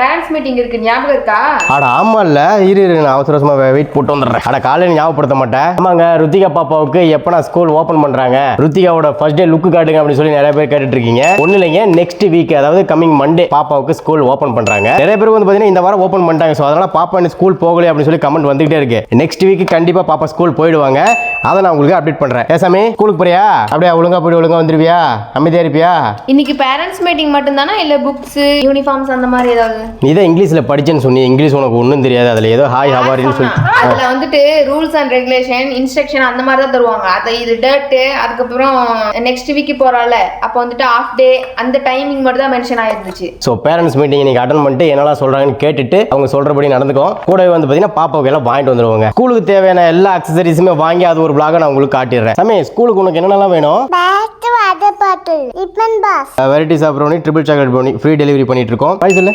Parents meeting இருக்கு ஞாபகம் இருக்கா? அட ஆமா இல்ல இரு இரு நான் அவசர அவசரமா வெயிட் போட்டு வந்துடுறேன். அட காலையில ஞாபகப்படுத்த மாட்டேன். ஆமாங்க ருத்திகா பாப்பாவுக்கு எப்ப நான் ஸ்கூல் ஓபன் பண்றாங்க? ருத்திகாவோட ஃபர்ஸ்ட் டே லுக்கு காட்டுங்க அப்படின்னு சொல்லி நிறைய பேர் கேட்டுட்டு இருக்கீங்க. ஒண்ணு இல்லைங்க நெக்ஸ்ட் வீக் அதாவது கமிங் மண்டே பாப்பாவுக்கு ஸ்கூல் ஓபன் பண்றாங்க. நிறைய பேர் வந்து பாத்தீங்கன்னா இந்த வாரம் ஓபன் பண்ணிட்டாங்க. ஸோ அதனால பாப்பா இன்னும் ஸ்கூல் போகலையே அப்படின்னு சொல்லி கமெண்ட் வந்துகிட்டே இருக்கு. நெக்ஸ்ட் வீக் கண்டிப்பா பாப்பா ஸ்கூல் போயிடுவாங்க. அதை நான் உங்களுக்கு அப்டேட் பண்றேன். ஏசாமி ஸ்கூலுக்கு போறியா? அப்படியே ஒழுங்கா போய் ஒழுங்கா வந்துருவியா? அமைதியா இருப்பியா? இன்னைக்கு பேரண்ட்ஸ் மீட்டிங் மட்டும் தானா இல்ல புக்ஸ் யூனிஃபார்ம்ஸ் அந்த மாதிரி ஏதாவது நீ தான் இங்கிலீஷ்ல படிச்சேன்னு சொன்னி. இங்கிலீஷ் உனக்கு ஒன்றும் தெரியாது. அதுல ஏதோ ஹாய் ஹவாரின்னு சொல்லி அதுல வந்துட்டு ரூல்ஸ் அண்ட் ரெகுலேஷன் இன்ஸ்ட்ரக்ஷன் அந்த மாதிரி தான் தருவாங்க. அதை இது டேட்டு அதுக்கப்புறம் நெக்ஸ்ட் வீக் போறால அப்போ வந்துட்டு ஆஃப் டே அந்த டைமிங் மட்டும் தான் மென்ஷன் ஆயிருந்துச்சு. ஸோ பேரண்ட்ஸ் மீட்டிங் இன்னைக்கு அட்டன் பண்ணிட்டு என்னெல்லாம் சொல்றாங்கன்னு கேட்டுட்டு அவங்க சொல்றபடி நடந்துக்கும் கூடவே வந்து பார்த்தீங்கன்னா பாப்பாவுக்கு எல்லாம் வாங்கிட்டு வந்துருவாங்க. ஸ்கூலுக்கு தேவையான எல்லா அக்சசரிஸுமே வாங்கி அது ஒரு பிளாக நான் உங்களுக்கு காட்டிடுறேன். சமே ஸ்கூலுக்கு உனக்கு என்னென்னலாம் வேணும்? Varieties of brownie triple chocolate brownie free delivery பண்ணிட்டு இருக்கோம். பை சொல்லு.